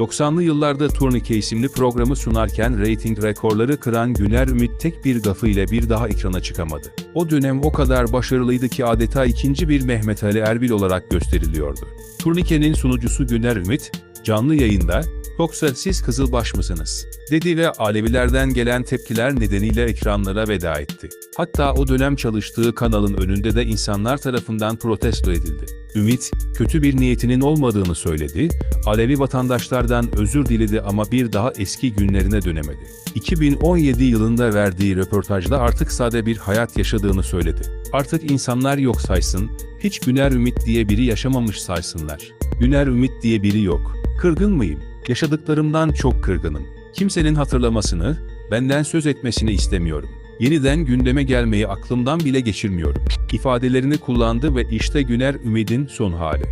90'lı yıllarda Turnike isimli programı sunarken reyting rekorları kıran Güner Ümit tek bir gafı ile bir daha ekrana çıkamadı. O dönem o kadar başarılıydı ki adeta ikinci bir Mehmet Ali Erbil olarak gösteriliyordu. Turnike'nin sunucusu Güner Ümit, canlı yayında, yoksa siz Kızılbaş mısınız? dedi ve Alevilerden gelen tepkiler nedeniyle ekranlara veda etti. Hatta o dönem çalıştığı kanalın önünde de insanlar tarafından protesto edildi. Ümit, kötü bir niyetinin olmadığını söyledi, Alevi vatandaşlardan özür diledi ama bir daha eski günlerine dönemedi. 2017 yılında verdiği röportajda artık sade bir hayat yaşadığını söyledi. Artık insanlar yok saysın, hiç Güner Ümit diye biri yaşamamış saysınlar. Güner Ümit diye biri yok. Kırgın mıyım? Yaşadıklarımdan çok kırgınım. Kimsenin hatırlamasını, benden söz etmesini istemiyorum. Yeniden gündeme gelmeyi aklımdan bile geçirmiyorum. ifadelerini kullandı ve işte Güner Ümit'in son hali.